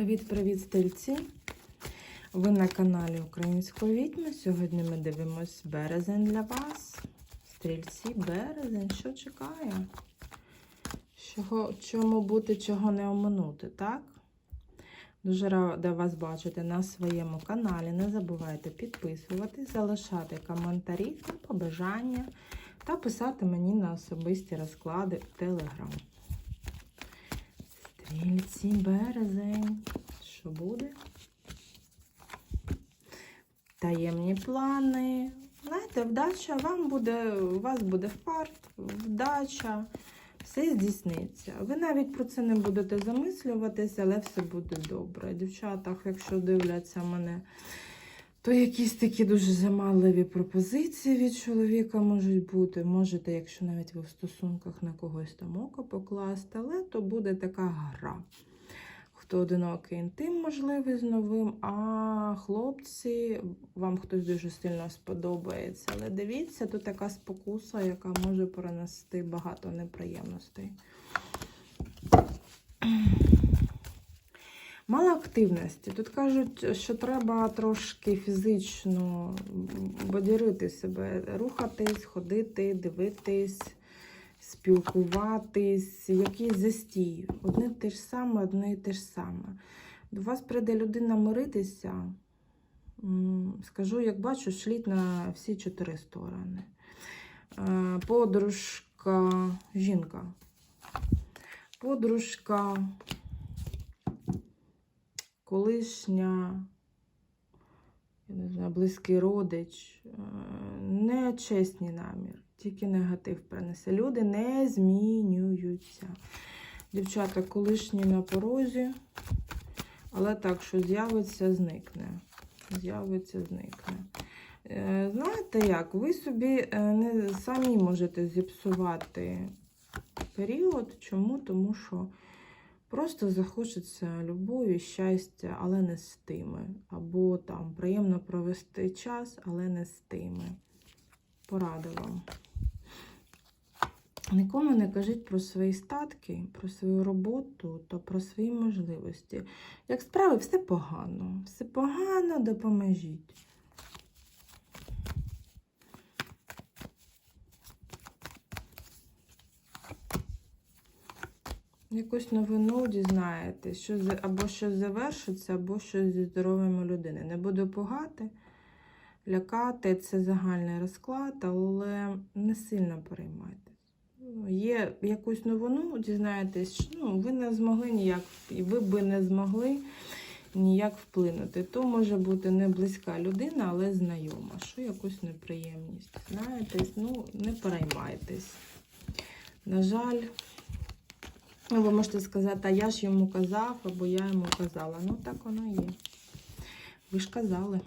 Привіт-привіт, стрільці! Ви на каналі Української відьми. Сьогодні ми дивимось березень для вас. Стрільці, березень, що чекає? Чого, чому бути, чого не оминути, так? Дуже рада вас бачити на своєму каналі. Не забувайте підписуватись, залишати коментарі та побажання та писати мені на особисті розклади в Телеграм. Стрільці, березень. Що буде? Таємні плани. Знаєте, вдача вам буде, у вас буде фарт, вдача, все здійсниться. Ви навіть про це не будете замислюватися, але все буде добре. Дівчата, якщо дивляться мене, то якісь такі дуже заманливі пропозиції від чоловіка можуть бути. Можете, якщо навіть ви в стосунках на когось там око покласти, але то буде така гра. Хто одинокий інтим можливий з новим, а хлопці, вам хтось дуже сильно сподобається. Але дивіться, тут така спокуса, яка може перенести багато неприємностей. Мало активності. Тут кажуть, що треба трошки фізично бодірити себе, рухатись, ходити, дивитись, спілкуватись, якийсь застій. Одне те ж саме, одне і те ж саме. До вас прийде людина миритися. Скажу, як бачу, шліть на всі чотири сторони. Е, Подружка, жінка. Подружка, колишня, я не знаю, близький родич, е, нечесний намір, тільки негатив принесе. Люди не змінюються. Дівчата, колишні на порозі, але так, що з'явиться, зникне. З'явиться, зникне. Е, Знаєте як? Ви собі е, не самі можете зіпсувати період. Чому? Тому що просто захочеться любові, щастя, але не з тими. Або там приємно провести час, але не з тими. Порада вам. Нікому не кажіть про свої статки, про свою роботу та про свої можливості. Як справи, все погано. Все погано, допоможіть. Якусь новину дізнаєтесь, що або щось завершиться, або щось зі здоров'ям у людини. Не буду пугати, лякати, це загальний розклад, але не сильно переймайтесь. Ну, Є якусь новину, дізнаєтесь, ну, ви не змогли ніяк, і ви би не змогли ніяк вплинути. То може бути не близька людина, але знайома, що якусь неприємність. Знаєтесь, ну, не переймайтесь. На жаль, Ви можете сказати, а я ж йому казав, або я йому казала. Ну, так воно є. Ви ж казали.